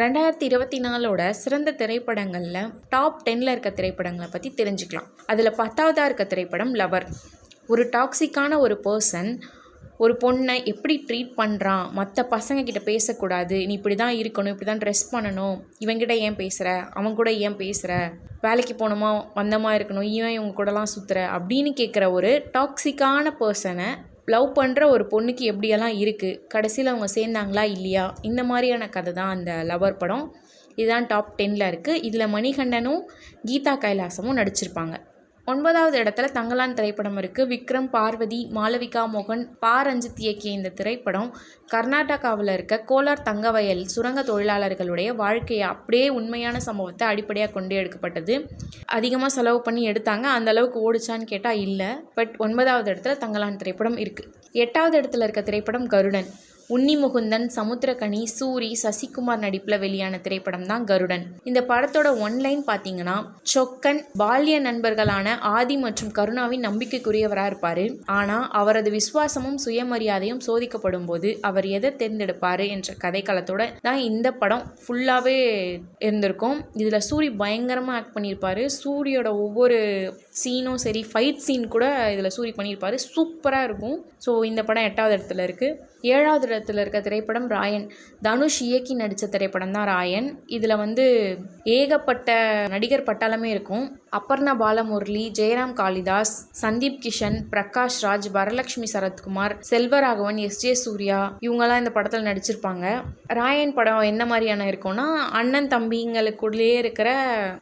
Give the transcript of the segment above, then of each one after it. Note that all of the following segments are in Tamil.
ரெண்டாயிரத்தி இருபத்தி நாலோட சிறந்த திரைப்படங்களில் டாப் டென்னில் இருக்க திரைப்படங்களை பற்றி தெரிஞ்சுக்கலாம். அதில் பத்தாவதாக இருக்க திரைப்படம் லவர் ஒரு டாக்ஸிக்கான ஒரு பர்சன் ஒரு பொண்ணை எப்படி ட்ரீட் பண்ணுறான் மற்ற பசங்க கிட்ட பேசக்கூடாது. நீ இப்படி தான் இருக்கணும் இப்படி தான் ட்ரெஸ் பண்ணணும் இவங்கிட்ட ஏன் பேசுகிற அவன் கூட ஏன் பேசுகிற வேலைக்கு போனோமா? வந்தமா இருக்கணும்? இவன் இவங்க கூடலாம் சுற்றுற அப்படின்னு கேட்குற ஒரு டாக்ஸிக்கான பர்சனை லவ் பண்ணுற ஒரு பொண்ணுக்கு எப்படியெல்லாம் இருக்குது கடைசியில் அவங்க சேர்ந்தாங்களா இல்லையா? இந்த மாதிரியான கதை தான் அந்த லவர் படம். இதுதான் டாப் டென்னில் இருக்குது இதில் மணிகண்டனும் கீதா கைலாசமும் நடிச்சிருப்பாங்க. ஒன்பதாவது இடத்துல தங்கலான் திரைப்படம் இருக்குது விக்ரம் பார்வதி மாளவிகா மோகன் பா. ரஞ்சித் இயக்கிய இந்த திரைப்படம் கர்நாடகாவில் இருக்க கோலார் தங்கவயல் சுரங்க தொழிலாளர்களுடைய வாழ்க்கையை அப்படியே உண்மையான சம்பவத்தை அடிப்படையாக கொண்டு எடுக்கப்பட்டது. அதிகமாக செலவு பண்ணி எடுத்தாங்க. அந்த அளவுக்கு ஓடிச்சான்னு கேட்டால் இல்லை. பட் ஒன்பதாவது இடத்துல தங்கலான் திரைப்படம் இருக்குது எட்டாவது இடத்துல இருக்க திரைப்படம் கருடன் உன்னிமுகுந்தன் சமுத்திரகனி சூரி சசிகுமார் நடிப்பில் வெளியான திரைப்படம் தான் கருடன். இந்த படத்தோட ஒன்லைன் பார்த்தீங்கன்னா சொக்கன் பால்ய நண்பர்களான ஆதி மற்றும் கருணாவின் நம்பிக்கைக்குரியவராக இருப்பார். ஆனால் அவரது விசுவாசமும் சுயமரியாதையும் சோதிக்கப்படும் போது அவர் எதை தேர்ந்தெடுப்பார் என்ற கதைக்களத்தோட தான் இந்த படம் ஃபுல்லாகவே இருந்திருக்கும். இதில் சூரி பயங்கரமாக ஆக்ட் பண்ணியிருப்பார். சூரியோட ஒவ்வொரு சீனும் சரி ஃபைட் சீன் கூட இதில் சூரி பண்ணியிருப்பாரு. சூப்பராக இருக்கும். ஸோ இந்த படம் எட்டாவது இடத்துல இருக்குது ஏழாவது இடத்துல இருக்க திரைப்படம் ராயன். தனுஷ் இயக்கி நடித்த திரைப்படம் தான் ராயன். இதில் வந்து ஏகப்பட்ட நடிகர் பட்டாளமே இருக்கும். அப்பர்ணா பாலமுரளி ஜெயராம் காளிதாஸ் சந்தீப் கிஷன் பிரகாஷ் ராஜ் வரலட்சுமி சரத்குமார் செல்வராகவன் எஸ் ஜே சூர்யா இவங்கெல்லாம் இந்த படத்தில் நடிச்சிருப்பாங்க. ராயன் படம் என்ன மாதிரியான இருக்கும்னா அண்ணன் தம்பிங்களுக்குள்ளேயே இருக்கிற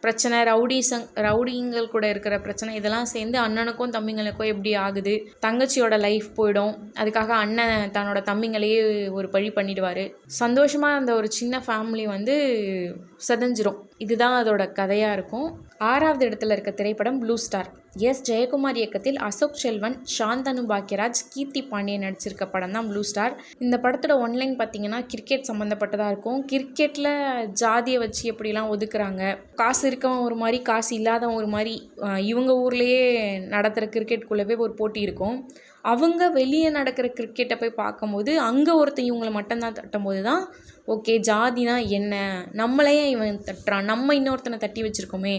பிரச்சனை ரவுடிசங் ரவுடிங்கள் கூட இருக்கிற பிரச்சனை இதெல்லாம் சேர்ந்து அண்ணனுக்கும் தம்பிங்களுக்கும் எப்படி ஆகுது? தங்கச்சியோட லைஃப் போயிடும். அதுக்காக அண்ணன் தன்னோட தம்பிங்களையே ஒரு பழி பண்ணிடுவார். சந்தோஷமாக அந்த ஒரு சின்ன ஃபேமிலி வந்து செதஞ்சிரும். இதுதான் அதோட கதையாக இருக்கும். ஆறாவது இடத்துல இருக்க திரைப்படம் ப்ளூ ஸ்டார் எஸ். ஜெயக்குமார் இயக்கத்தில் அசோக் செல்வன் சாந்தனு பாக்யராஜ் கீர்த்தி பாண்டியன் நடிச்சிருக்க படம் தான் ப்ளூ ஸ்டார் இந்த படத்தோட ஒன்லைன் பார்த்தீங்கன்னா கிரிக்கெட் சம்மந்தப்பட்டதாக இருக்கும். கிரிக்கெட்டில் ஜாதியை வச்சு எப்படிலாம் ஒதுக்குறாங்க? காசு இருக்கவன் ஒரு மாதிரி காசு இல்லாதவன் ஒரு மாதிரி இவங்க ஊர்லேயே நடத்துகிற கிரிக்கெட்குள்ளவே ஒரு போட்டி இருக்கும். அவங்க வெளியே நடக்கிற கிரிக்கெட்டை போய் பார்க்கும்போது அங்கே ஒருத்தன் இவங்களை மட்டும்தான் தட்டும்போது தான் ஓகே ஜாதினா என்ன? நம்மளையே இவன் தட்டுறான். நம்ம இன்னொருத்தனை தட்டி வச்சுருக்கோமே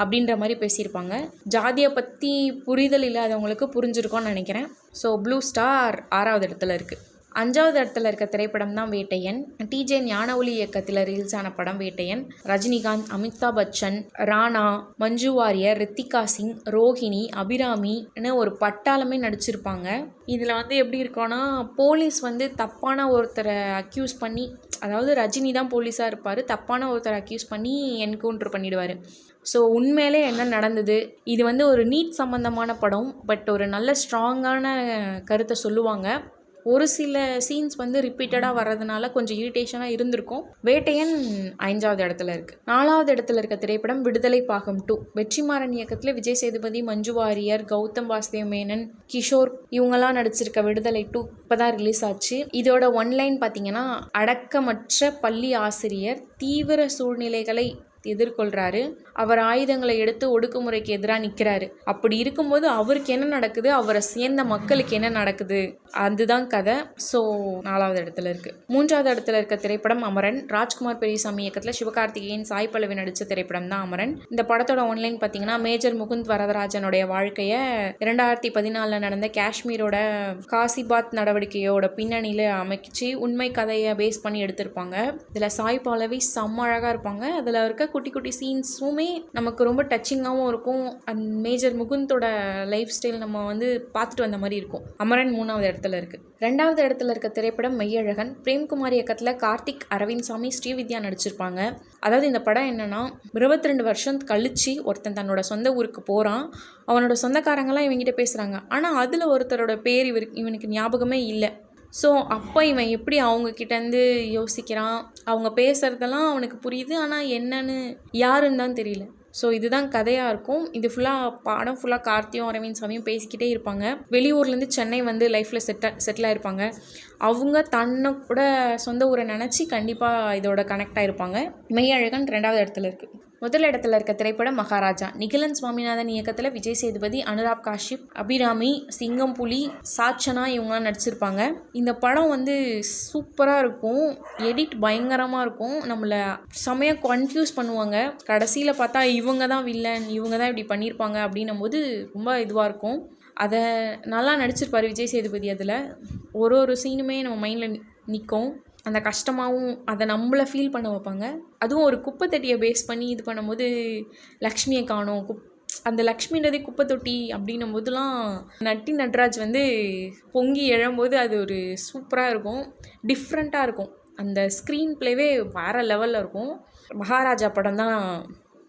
அப்படின்ற மாதிரி பேசியிருப்பாங்க. ஜாதியை பற்றி புரிதல் இல்லாதவங்களுக்கு புரிஞ்சிருக்கோன்னு நினைக்கிறேன். ஸோ ப்ளூ ஸ்டார் ஆறாவது இடத்துல இருக்குது அஞ்சாவது இடத்துல இருக்க திரைப்படம் தான் வேட்டையன். டிஜே ஞானஒலி இயக்கத்தில் ரிலீஸ் ஆன படம் வேட்டையன். ரஜினிகாந்த் அமிதாப் பச்சன் ராணா மஞ்சு வாரியர் ரித்திகா சிங் ரோஹிணி அபிராமின்னு ஒரு பட்டாளமே நடிச்சிருப்பாங்க. இதில் வந்து எப்படி இருக்கோன்னா போலீஸ் வந்து தப்பான ஒருத்தரை அக்யூஸ் பண்ணி அதாவது ரஜினி தான் போலீஸாக இருப்பார். தப்பான ஒருத்தரை அக்யூஸ் பண்ணி என்கவுண்டர் பண்ணிடுவார். ஸோ உண்மையிலே என்ன நடந்தது? இது வந்து ஒரு நீட் சம்மந்தமான படம் பட் ஒரு நல்ல ஸ்ட்ராங்கான கருத்தை சொல்லுவாங்க. ஒரு சில சீன்ஸ் வந்து ரிப்பீட்டடாக வர்றதுனால கொஞ்சம் இரிட்டேஷனாக இருந்திருக்கும். வேட்டையன் ஐந்தாவது இடத்துல இருக்குது நாலாவது இடத்துல இருக்க திரைப்படம் விடுதலை பாகம் டூ வெற்றிமாறன் இயக்கத்தில் விஜய் சேதுபதி மஞ்சு வாரியர் கௌதம் வாசுதேவ் மேனன் கிஷோர் இவங்கெல்லாம் நடிச்சிருக்க விடுதலை டூ இப்போ தான் ரிலீஸ் ஆச்சு. இதோட ஒன்லைன் பார்த்தீங்கன்னா அடக்கமற்ற பள்ளி ஆசிரியர் தீவிர சூழ்நிலைகளை எதிர்கொள்கிறாரு அவர் ஆயுதங்களை எடுத்து ஒடுக்குமுறைக்கு எதிராக நிற்கிறாரு அப்படி இருக்கும்போது அவருக்கு என்ன நடக்குது? அவரை சேர்ந்த மக்களுக்கு என்ன நடக்குது? அதுதான் கதை. ஸோ நாலாவது இடத்துல இருக்குது மூன்றாவது இடத்துல இருக்க திரைப்படம் அமரன். ராஜ்குமார் பெரியசாமி இயக்கத்தில் சிவகார்த்திகேயன் சாய் பல்லவி நடித்த திரைப்படம் தான் அமரன். இந்த படத்தோட ஒன்லைன் பார்த்தீங்கன்னா மேஜர் முகுந்த் வரதராஜனுடைய வாழ்க்கையை இரண்டாயிரத்தி பதினாலில் நடந்த காஷ்மீரோட காசிபாத் நடவடிக்கையோட பின்னணியில் அமைச்சு உண்மை கதையை பேஸ் பண்ணி எடுத்திருப்பாங்க. இதில் சாய் பல்லவி செம்ம அழகாக இருப்பாங்க. அதில் இருக்க குட்டி குட்டி சீன்ஸுமே நமக்கு ரொம்ப டச்சிங்காகவும் இருக்கும். அண்ட் மேஜர் முகுந்தோட லைஃப் ஸ்டைல் நம்ம வந்து பார்த்துட்டு வந்த மாதிரி இருக்கும். அமரன் மூணாவது இடத்துல இருக்குது ரெண்டாவது இடத்துல இருக்க திரைப்படம் மெய்யழகன். பிரேம்குமார் இயக்கத்தில் கார்த்திக் அரவிந்த் சாமி ஸ்ரீவித்யா நடிச்சிருப்பாங்க. அதாவது இந்த படம் என்னென்னா இருபத்தி ரெண்டு வருஷம் கழித்து ஒருத்தன் தன்னோட சொந்த ஊருக்கு போகிறான் அவனோட சொந்தக்காரங்களாம் இவங்கிட்ட பேசுகிறாங்க ஆனால் அதில் ஒருத்தரோட பேர் இவர் இவனுக்கு ஞாபகமே இல்லை. ஸோ அப்போ இவன் எப்படி அவங்க கிட்டேருந்து யோசிக்கிறான்? அவங்க பேசுகிறதெல்லாம் அவனுக்கு புரியுது. ஆனால் என்னன்னு யாருன்னு தான் தெரியல. ஸோ இதுதான் கதையாக இருக்கும். இது ஃபுல்லாக படம் ஃபுல்லாக கார்த்தியும் அரவிந்த் சாமியும் பேசிக்கிட்டே இருப்பாங்க. வெளியூர்லேருந்து சென்னை வந்து லைஃப்பில் செட்ட செட்டில் ஆயிருப்பாங்க. அவங்க தன்னை கூட சொந்த ஊரை நினச்சி கண்டிப்பாக இதோட கனெக்ட் ஆகிருப்பாங்க மெய்யழகன் ரெண்டாவது இடத்துல இருக்குது முதல் இடத்துல இருக்க திரைப்படம் மகாராஜா. நிகிலன் சுவாமிநாதன் இயக்கத்தில் விஜய் சேதுபதி அனுராப் காஷ்யப் அபிராமி சிங்கம் புலி சாச்சனா இவங்கலாம் நடிச்சிருப்பாங்க. இந்த படம் வந்து சூப்பராக இருக்கும். எடிட் பயங்கரமாக இருக்கும். நம்மளை செமையாக கன்ஃபியூஸ் பண்ணுவாங்க. கடைசியில் பார்த்தா இவங்க தான் வில்லன் இவங்க தான் இப்படி பண்ணியிருப்பாங்க அப்படின்னும் போது ரொம்ப இதுவாக இருக்கும். அதை நல்லா நடிச்சிருப்பார் விஜய் சேதுபதி அதில். ஒரு ஒரு சீனுமே நம்ம மைண்டில் நிற்கும் அந்த கஷ்டமாகவும் அதை நம்மளை ஃபீல் பண்ண வைப்பாங்க. அதுவும் ஒரு குப்பை தொட்டியை பேஸ் பண்ணி இது பண்ணும்போது லக்ஷ்மியை காணும். குப் அந்த லக்ஷ்மின்றதே குப்பை தொட்டி அப்படின்னும் போதெல்லாம் நட்டி நட்ராஜ் வந்து பொங்கி எழும்போது அது ஒரு சூப்பராக இருக்கும். டிஃப்ரெண்ட்டாக இருக்கும். அந்த ஸ்க்ரீன் ப்ளேவே வேறு லெவலில் இருக்கும். மகாராஜா படம் தான்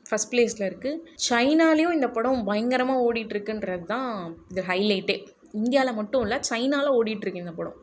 ஃபஸ்ட் ப்ளேஸில் இருக்குது சைனாலேயும் இந்த படம் பயங்கரமாக ஓடிட்டுருக்குன்றது தான் இது ஹைலைட்டே இந்தியாவில் மட்டும் இல்லை சைனாவில் ஓடிட்டுருக்கு இந்த படம்.